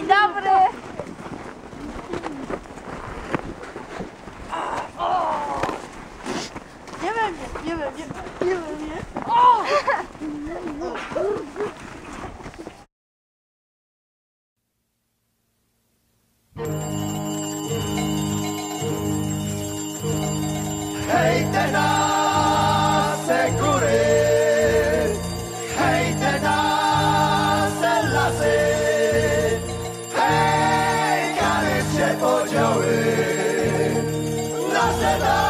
Dzień dobry! Nie wiem, nie wiem, nie wiem, nie wiem, nie. O! Hej te Canada.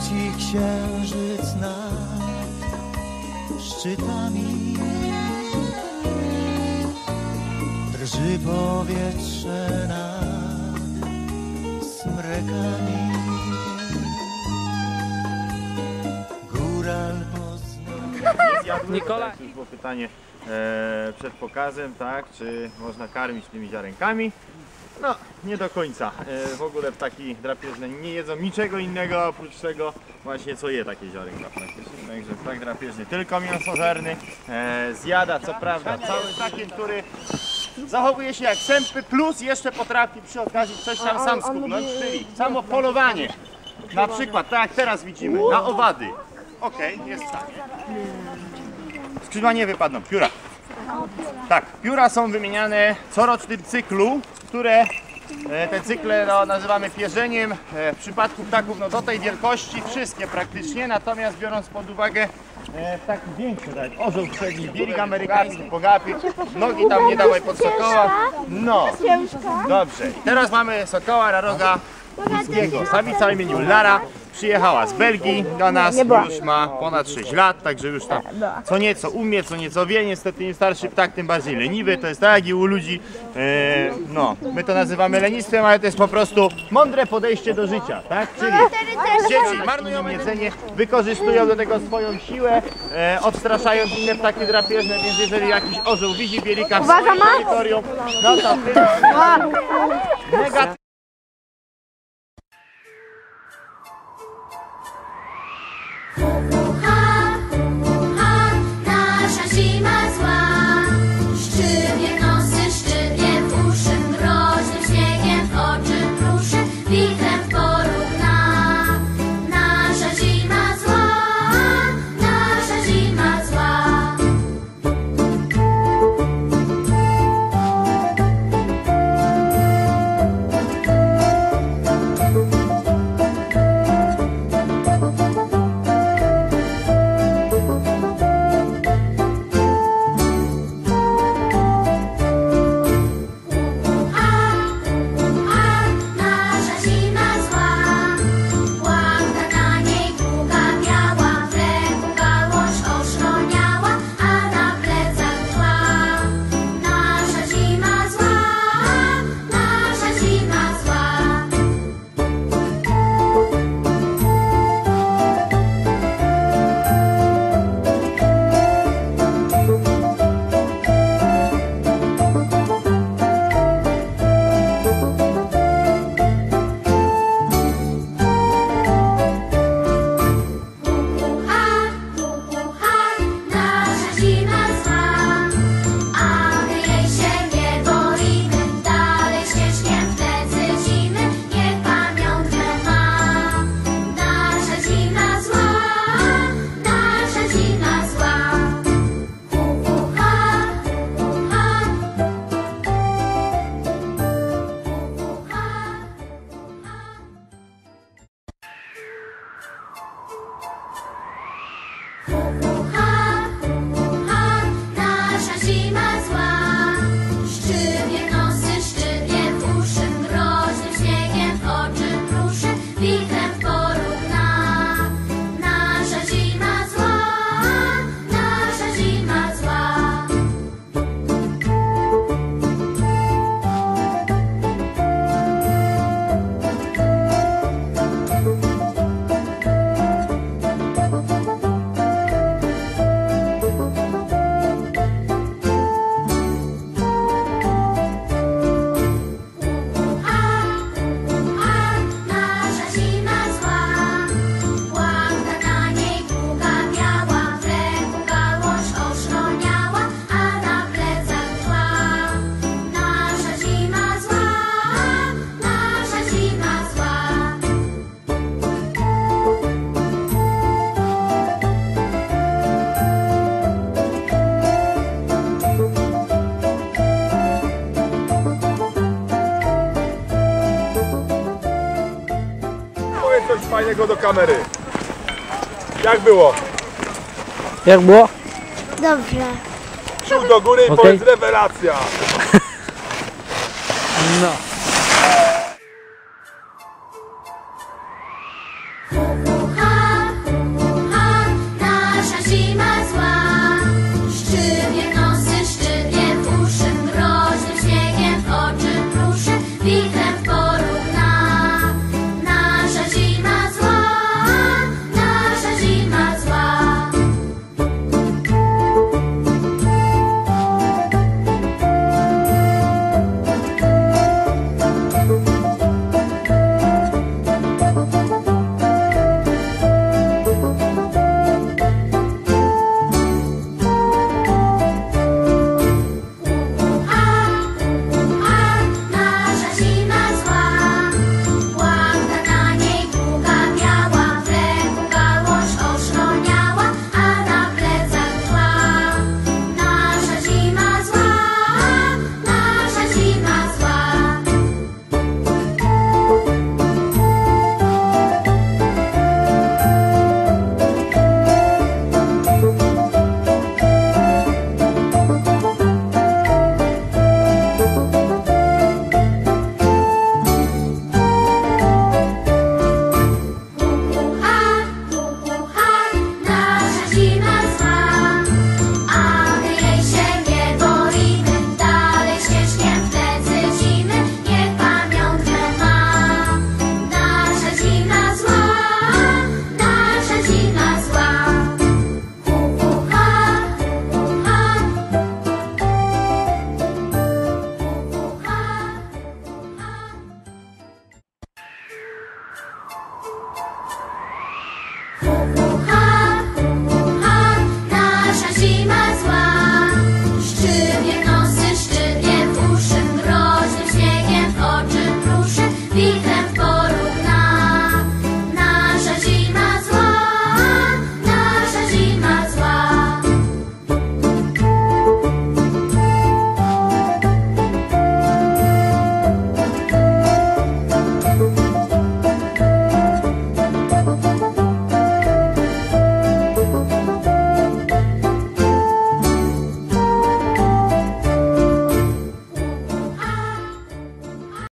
Świeci księżyc nad szczytami Drży powietrze nad smrekami Góral Nikola. Już było pytanie e, przed pokazem, tak, czy można karmić tymi ziarenkami. No, nie do końca. E, w ogóle ptaki drapieżne nie jedzą niczego innego oprócz tego właśnie co je takie ziarenka praktycznie. Także ptak drapieżny tylko mięsożerny. E, zjada co prawda cały ptakiem, który zachowuje się jak sępy, plus jeszcze potrafi przy okazji coś tam sam skubnąć, czyli samo polowanie. Na przykład, tak jak teraz widzimy, na owady. Okej, jest tak. Skrzydła nie wypadną, pióra. Tak, pióra są wymieniane w corocznym cyklu, które e, te cykle no, nazywamy pierzeniem. E, W przypadku ptaków no, do tej wielkości wszystkie praktycznie, natomiast biorąc pod uwagę e, ptaki większe, tak orzeł przedni, bielik amerykański, pogapi, nogi tam nie dawaj pod sokoła. No, dobrze. Teraz mamy sokoła raroga niskiego. Samica imieniu Lara przyjechała z Belgii do nas, już ma ponad 6 lat, także już tam co nieco umie, co nieco wie, niestety im starszy ptak, tym bardziej leniwy, to jest tak jak i u ludzi, e, no, my to nazywamy lenistwem, ale to jest po prostu mądre podejście do życia, tak, czyli dzieci marnują jedzenie, wykorzystują do tego swoją siłę, e, odstraszając inne ptaki drapieżne, więc jeżeli jakiś orzeł widzi bielika w swoim terytorium, no to negatywnie Oh, niego do kamery. Jak było? Jak było? Dobrze. Kciuk do góry i powiedz rewelacja. No.